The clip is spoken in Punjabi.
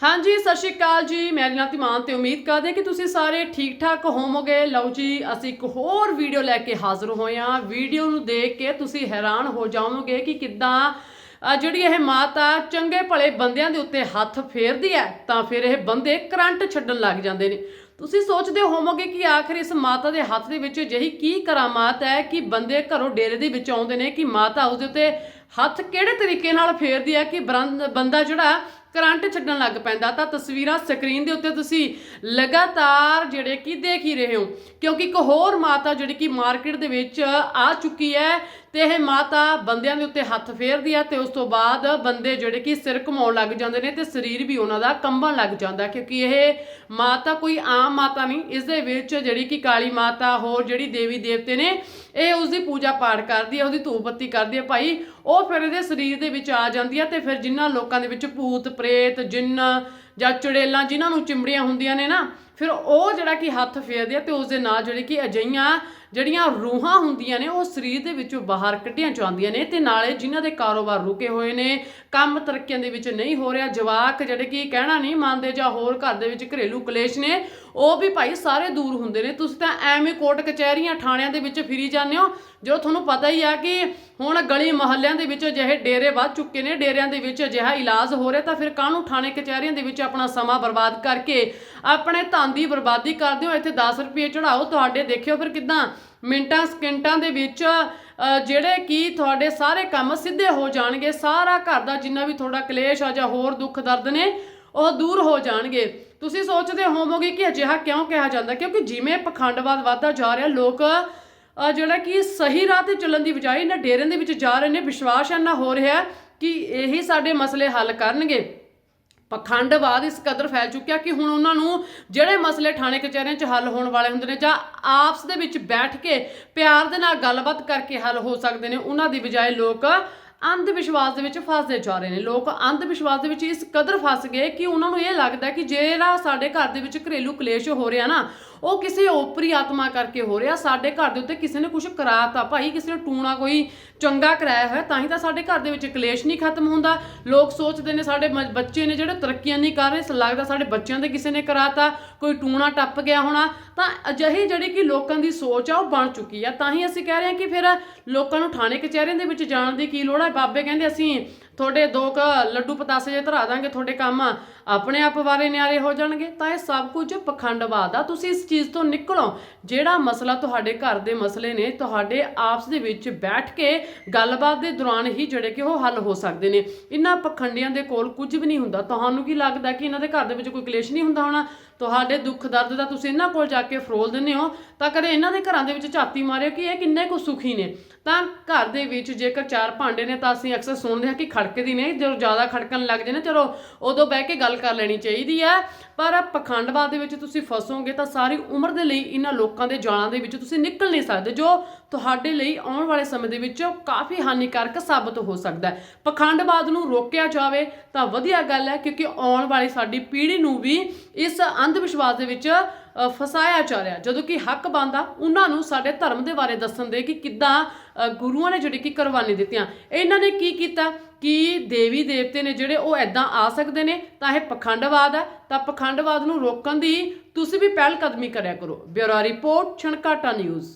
ਹਾਂਜੀ, ਸਤਿ ਸ਼੍ਰੀ ਅਕਾਲ ਜੀ। ਮੈਂ ਰੀਨਾ ਧੀਮਾਨ ਤੇ ਉਮੀਦ ਕਰਦੇ ਹਾਂ ਕਿ ਤੁਸੀਂ ਸਾਰੇ ਠੀਕ ਠਾਕ ਹੋਵੋਗੇ। ਲਓ ਜੀ, ਅਸੀਂ ਇੱਕ ਹੋਰ ਵੀਡੀਓ ਲੈ ਕੇ ਹਾਜ਼ਰ ਹੋਏ ਹਾਂ। ਵੀਡੀਓ ਨੂੰ ਦੇਖ ਕੇ ਤੁਸੀਂ ਹੈਰਾਨ ਹੋ ਜਾਵੋਗੇ ਕਿ ਕਿੱਦਾਂ ਜਿਹੜੀ ਇਹ ਮਾਤਾ ਚੰਗੇ ਭਲੇ ਬੰਦਿਆਂ ਦੇ ਉੱਤੇ ਹੱਥ ਫੇਰਦੀ ਹੈ, ਤਾਂ ਫਿਰ ਇਹ ਬੰਦੇ ਕਰੰਟ ਛੱਡਣ ਲੱਗ ਜਾਂਦੇ ਨੇ। ਤੁਸੀਂ ਸੋਚਦੇ ਹੋਵੋਗੇ ਕਿ ਆਖਰ ਇਸ ਮਾਤਾ ਦੇ ਹੱਥ ਦੇ ਵਿੱਚ ਅਜਿਹੀ ਕੀ ਕਰਾਮਾਤ ਹੈ ਕਿ ਬੰਦੇ ਘਰੋਂ ਡੇਰੇ ਦੇ ਵਿੱਚ ਆਉਂਦੇ ਨੇ ਕਿ ਮਾਤਾ ਉਸਦੇ ਉੱਤੇ ਹੱਥ ਕਿਹੜੇ ਤਰੀਕੇ ਨਾਲ ਫੇਰਦੀ ਹੈ ਕਿ ਬਰੰਦ- ਬੰਦਾ ਜਿਹੜਾ ਕਰੰਟ ਛੱਡਣ ਲੱਗ ਪੈਂਦਾ, ਤਾਂ ਤਸਵੀਰਾਂ ਸਕਰੀਨ ਦੇ ਉੱਤੇ ਤੁਸੀਂ ਲਗਾਤਾਰ ਜਿਹੜੇ ਕਿ ਦੇਖ ਹੀ ਰਹੇ ਹੋ। ਕਿਉਂਕਿ ਇੱਕ ਹੋਰ ਮਾਤਾ ਜਿਹੜੀ ਕਿ ਮਾਰਕੀਟ ਦੇ ਵਿੱਚ ਆ ਚੁੱਕੀ ਹੈ ਤੇ ਇਹ ਮਾਤਾ ਬੰਦਿਆਂ ਦੇ ਉੱਤੇ ਹੱਥ ਫੇਰਦੀ ਹੈ ਤੇ ਉਸ ਤੋਂ ਬਾਅਦ ਬੰਦੇ ਜਿਹੜੇ ਕਿ ਸਿਰ ਘੁਮਾਉਣ ਲੱਗ ਜਾਂਦੇ ਨੇ ਤੇ ਸਰੀਰ ਵੀ ਉਹਨਾਂ ਦਾ ਕੰਬਣ ਲੱਗ ਜਾਂਦਾ ਕਿਉਂਕਿ ਇਹ ਮਾਤਾ ਕੋਈ ਆਮ ਮਾਤਾ ਨਹੀਂ। ਇਸ ਦੇ ਵਿੱਚ ਜਿਹੜੀ ਕਿ ਕਾਲੀ ਮਾਤਾ, ਹੋਰ ਜਿਹੜੀ ਦੇਵੀ ਦੇਵਤੇ ਨੇ, ਇਹ ਉਸ ਦੀ ਪੂਜਾ ਪਾਠ ਕਰਦੀ ਹੈ ਉਹਦੀ ਧੂਪ ਬੱਤੀ ਕਰਦੀ ਹੈ ਭਾਈ, ਉਹ ਫਿਰ ਇਹਦੇ ਸਰੀਰ ਦੇ ਵਿੱਚ ਆ ਜਾਂਦੀ ਹੈ ਤੇ ਫਿਰ ਜਿਨ੍ਹਾਂ ਲੋਕਾਂ ਦੇ ਵਿੱਚ ਭੂਤ, ਪ੍ਰੇਤ, ਜਿੰਨ ਜਾਂ ਚੁੜੇਲਾਂ, ਜਿਨ੍ਹਾਂ ਨੂੰ ਚਿੰਬੜੀਆਂ ਹੁੰਦੀਆਂ ਨੇ ਨਾ ਫਿਰ ਉਹ ਜਿਹੜਾ ਕਿ ਹੱਥ ਫੇਰਦੇ ਆ ਤੇ ਉਸ ਦੇ ਨਾਲ ਜਿਹੜੀ ਕਿ ਅਜਈਆਂ ਜਿਹੜੀਆਂ ਰੂਹਾਂ ਹੁੰਦੀਆਂ ਨੇ, ਉਹ ਸਰੀਰ ਦੇ ਵਿੱਚੋਂ ਬਾਹਰ ਕੱਢੀਆਂ ਜਾਂਦੀਆਂ ਨੇ ਤੇ ਨਾਲੇ ਜਿਨ੍ਹਾਂ ਦੇ ਕਾਰੋਬਾਰ ਰੁਕੇ ਹੋਏ ਨੇ, ਕੰਮ ਤਰੱਕੀਆਂ ਦੇ ਵਿੱਚ ਨਹੀਂ ਹੋ ਰਿਹਾ, ਜਵਾਕ ਜਿਹੜੇ ਕਿ ਕਹਿਣਾ ਨਹੀਂ ਮੰਨਦੇ ਜਾਂ ਹੋਰ ਘਰ ਦੇ ਵਿੱਚ ਘਰੇਲੂ ਕਲੇਸ਼ ਨੇ, ਉਹ ਵੀ ਭਾਈ ਸਾਰੇ ਦੂਰ ਹੁੰਦੇ ਨੇ। ਤੁਸੀਂ ਤਾਂ ਐਵੇਂ ਕੋਰਟ ਕਚਹਿਰੀਆਂ, ਥਾਣਿਆਂ ਦੇ ਵਿੱਚ ਫਿਰੀ ਜਾਂਦੇ ਹੋ ਜੋ ਤੁਹਾਨੂੰ ਪਤਾ ਹੀ ਆ ਕਿ ਹੁਣ ਗਲੀ ਮੁਹੱਲਿਆਂ ਦੇ ਵਿੱਚ ਅਜਿਹੇ ਡੇਰੇ ਵੱਧ ਚੁੱਕੇ ਨੇ, ਡੇਰਿਆਂ ਦੇ ਵਿੱਚ ਅਜਿਹਾ ਇਲਾਜ ਹੋ ਰਿਹਾ ਤਾਂ ਫਿਰ ਕਾਹਨੂੰ ਥਾਣੇ, ਕਚਹਿਰੀਆਂ ਦੇ ਵਿੱਚ ਆਪਣਾ ਸਮਾਂ ਬਰਬਾਦ ਕਰਕੇ ਆਪਣੇ ਧਨ ਦੀ ਬਰਬਾਦੀ ਕਰਦੇ ਹੋ? ਇੱਥੇ 10 ਰੁਪਏ ਚੜਾਓ ਤੁਹਾਡੇ ਦੇਖਿਓ ਫਿਰ ਕਿਦਾਂ ਮਿੰਟਾਂ, ਸਕਿੰਟਾਂ ਦੇ ਵਿੱਚ ਜਿਹੜੇ ਕੀ ਤੁਹਾਡੇ ਸਾਰੇ ਕੰਮ ਸਿੱਧੇ ਹੋ ਜਾਣਗੇ, ਸਾਰਾ ਘਰ ਦਾ ਜਿੰਨਾ ਵੀ ਤੁਹਾਡਾ ਕਲੇਸ਼ ਆ ਜਾਂ ਹੋਰ ਦੁੱਖ ਦਰਦ ਨੇ, ਉਹ ਦੂਰ ਹੋ ਜਾਣਗੇ। ਤੁਸੀਂ ਸੋਚਦੇ ਹੋਵੋਗੇ ਕਿ ਅਜਿਹਾ ਕਿਉਂ ਕਿਹਾ ਜਾਂਦਾ? ਕਿਉਂਕਿ ਜਿਵੇਂ ਪਖੰਡਵਾਦ ਵਧਦਾ ਜਾ ਰਿਹਾ, ਲੋਕ ਜਿਹੜਾ ਕਿ ਸਹੀ ਰਾਹ ਤੇ ਚੱਲਣ ਦੀ ਬਜਾਏ ਇਹਨਾਂ ਡੇਰਿਆਂ ਦੇ ਵਿੱਚ ਜਾ ਰਹੇ ਨੇ, ਵਿਸ਼ਵਾਸ ਇੰਨਾ ਹੋ ਰਿਹਾ ਕਿ ਇਹੀ ਸਾਡੇ ਮਸਲੇ ਹੱਲ ਕਰਨਗੇ। ਪਖੰਡਵਾਦ ਇਸ ਕਦਰ ਫੈਲ ਚੁੱਕਿਆ ਕਿ ਹੁਣ ਉਹਨਾਂ ਨੂੰ ਜਿਹੜੇ ਮਸਲੇ ਥਾਣੇ ਕਚਹਿਰੀਆਂ 'ਚ ਹੱਲ ਹੋਣ ਵਾਲੇ ਹੁੰਦੇ ਨੇ ਜਾਂ ਆਪਸ ਦੇ ਵਿੱਚ ਬੈਠ ਕੇ ਪਿਆਰ ਦੇ ਨਾਲ ਗੱਲਬਾਤ ਕਰਕੇ ਹੱਲ ਹੋ ਸਕਦੇ ਨੇ, ਉਹਨਾਂ ਦੀ ਬਜਾਏ ਲੋਕ ਅੰਧ ਵਿਸ਼ਵਾਸ ਦੇ ਵਿੱਚ ਫਸਦੇ ਜਾ ਰਹੇ ਨੇ। ਲੋਕ ਅੰਧ ਵਿਸ਼ਵਾਸ ਦੇ ਵਿੱਚ ਇਸ ਕਦਰ ਫਸ ਗਏ ਕਿ ਉਹਨਾਂ ਨੂੰ ਇਹ ਲੱਗਦਾ ਕਿ ਜਿਹੜਾ ਸਾਡੇ ਘਰ ਦੇ ਵਿੱਚ ਘਰੇਲੂ ਕਲੇਸ਼ ਹੋ ਰਿਹਾ ਨਾ ਉਹ ਕਿਸੇ ਓਪਰੀ ਆਤਮਾ ਕਰਕੇ ਹੋ ਰਿਹਾ, ਸਾਡੇ ਘਰ ਦੇ ਉੱਤੇ ਕਿਸੇ ਨੇ ਕੁਝ ਕਰਾਤਾ। ਭਾਈ ਕਿਸੇ ਨੇ ਟੂਣਾ ਕੋਈ ਚੰਗਾ ਕਰਾਇਆ ਹੋਇਆ, ਤਾਂ ਹੀ ਤਾਂ ਸਾਡੇ ਘਰ ਦੇ ਵਿੱਚ ਕਲੇਸ਼ ਨਹੀਂ ਖਤਮ ਹੁੰਦਾ। ਲੋਕ ਸੋਚਦੇ ਨੇ ਸਾਡੇ ਬੱਚੇ ਨੇ ਜਿਹੜੇ ਤਰੱਕੀਆਂ ਨਹੀਂ ਕਰ ਰਹੇ, ਸ- ਲੱਗਦਾ ਸਾਡੇ ਬੱਚਿਆਂ ਦੇ ਕਿਸੇ ਨੇ ਕਰਾਤਾ, ਕੋਈ ਟੂਣਾ ਟੱਪ ਗਿਆ ਹੋਣਾ। ਤਾਂ ਅਜਿਹੀ ਜਿਹੜੀ ਕਿ ਲੋਕਾਂ ਦੀ ਸੋਚ ਆ, ਉਹ ਬਣ ਚੁੱਕੀ ਆ। ਤਾਂ ਹੀ ਅਸੀਂ ਕਹਿ ਰਹੇ ਹਾਂ ਕਿ ਫਿਰ ਲੋਕਾਂ ਨੂੰ ਥਾਣੇ ਕਚਹਿਰੀਆਂ ਦੇ ਵਿੱਚ ਜਾਣ ਦੀ ਕੀ ਲੋੜ ਹੈ ਬਾਬੇ ਕਹਿੰਦੇ ਅਸੀਂ ਤੁਹਾਡੇ ਦੋ ਕ ਲੱਡੂ ਪਤਾਸੇ ਜੇ ਧਰਾ ਦਾਂਗੇ, ਤੁਹਾਡੇ ਕੰਮ ਆਪਣੇ ਆਪ ਬਾਰੇ ਨਿਆਰੇ ਹੋ ਜਾਣਗੇ, ਤਾਂ ਇਹ ਸਭ ਕੁਝ ਪਖੰਡਵਾਦ ਆ। ਤੁਸੀਂ ਇਸ ਚੀਜ਼ ਤੋਂ ਨਿਕਲੋ, ਜਿਹੜਾ ਮਸਲਾ ਤੁਹਾਡੇ ਘਰ ਦੇ ਮਸਲੇ ਨੇ, ਤੁਹਾਡੇ ਆਪਸ ਦੇ ਵਿੱਚ ਬੈਠ ਕੇ ਗੱਲਬਾਤ ਦੇ ਦੌਰਾਨ ਹੀ ਜਿਹੜੇ ਕਿ ਉਹ ਹੱਲ ਹੋ ਸਕਦੇ ਨੇ। ਇਹਨਾਂ ਪਖੰਡੀਆਂ ਦੇ ਕੋਲ ਕੁਝ ਵੀ ਨਹੀਂ ਹੁੰਦਾ। ਤੁਹਾਨੂੰ ਕੀ ਲੱਗਦਾ ਕਿ ਇਹਨਾਂ ਦੇ ਘਰ ਦੇ ਵਿੱਚ ਕੋਈ ਕਲੇਸ਼ ਨਹੀਂ ਹੁੰਦਾ ਹੋਣਾ? ਤੁਹਾਡੇ ਦੁੱਖ ਦਰਦ ਦਾ ਤੁਸੀਂ ਇਹਨਾਂ ਕੋਲ ਜਾ ਕੇ ਫਰੋਲ ਦਿੰਦੇ ਹੋ, ਤਾਂ ਕਦੇ ਇਹਨਾਂ ਦੇ ਘਰਾਂ ਦੇ ਵਿੱਚ ਝਾਤੀ ਮਾਰਿਓ ਕਿ ਇਹ ਕਿੰਨੇ ਕੁ ਸੁਖੀ ਨੇ। ਤਾਂ ਘਰ ਦੇ ਵਿੱਚ ਜੇਕਰ ਚਾਰ ਭਾਂਡੇ ਨੇ ਤਾਂ ਅਸੀਂ ਅਕਸਰ ਸੁਣਦੇ ਹਾਂ ਕਿ ਖੜਕਦੀ ਨੇ, ਜਦੋਂ ਜ਼ਿਆਦਾ ਖੜਕਣ ਲੱਗ ਜੇ ਨਾ ਚਲੋ ਉਦੋਂ ਬਹਿ ਕੇ ਗੱਲ ਕਰ ਲੈਣੀ ਚਾਹੀਦੀ ਹੈ। ਪਰ ਪਖੰਡਵਾਦ ਦੇ ਵਿੱਚ ਤੁਸੀਂ ਫਸੋਗੇ ਤਾਂ ਸਾਰੀ ਉਮਰ ਦੇ ਲਈ ਇਹਨਾਂ ਲੋਕਾਂ ਦੇ ਜਾਲਾਂ ਦੇ ਵਿੱਚ ਤੁਸੀਂ ਨਿਕਲ ਨਹੀਂ ਸਕਦੇ, ਜੋ ਤੁਹਾਡੇ ਲਈ ਆਉਣ ਵਾਲੇ ਸਮੇਂ ਦੇ ਵਿੱਚ ਕਾਫੀ ਹਾਨੀਕਾਰਕ ਸਾਬਤ ਹੋ ਸਕਦਾ ਹੈ। ਪਖੰਡਵਾਦ ਨੂੰ ਰੋਕਿਆ ਜਾਵੇ ਤਾਂ ਵਧੀਆ ਗੱਲ ਹੈ, ਕਿਉਂਕਿ ਆਉਣ ਵਾਲੀ ਸਾਡੀ ਪੀੜ੍ਹੀ ਨੂੰ ਵੀ ਇਸ ਅੰਧ ਵਿਸ਼ਵਾਸ ਦੇ ਵਿੱਚ ਫਸਾਇਆ ਜਾ ਰਿਹਾ। ਜਦੋਂ ਕਿ ਹੱਕ ਬੰਦਾ ਉਹਨਾਂ ਨੂੰ ਸਾਡੇ ਧਰਮ ਦੇ ਬਾਰੇ ਦੱਸਣ ਦੇ ਕਿ ਕਿੱਦਾਂ ਗੁਰੂਆਂ ਨੇ ਜਿਹੜੀ ਕਿ ਕੁਰਬਾਨੀ ਦਿੱਤੀਆਂ। ਇਹਨਾਂ ਨੇ ਕੀ ਕੀਤਾ ਕਿ ਦੇਵੀ ਦੇਵਤੇ ਨੇ ਜਿਹੜੇ ਉਹ ਐਦਾਂ ਆ ਸਕਦੇ ਨੇ, ਤਾਂ ਇਹ ਪਖੰਡਵਾਦ ਹੈ। ਤਾਂ ਪਖੰਡਵਾਦ ਨੂੰ ਰੋਕਣ ਦੀ ਤੁਸੀਂ ਵੀ ਪਹਿਲ ਕਦਮੀ ਕਰਿਆ ਕਰੋ। Bureau report, Chhankata news.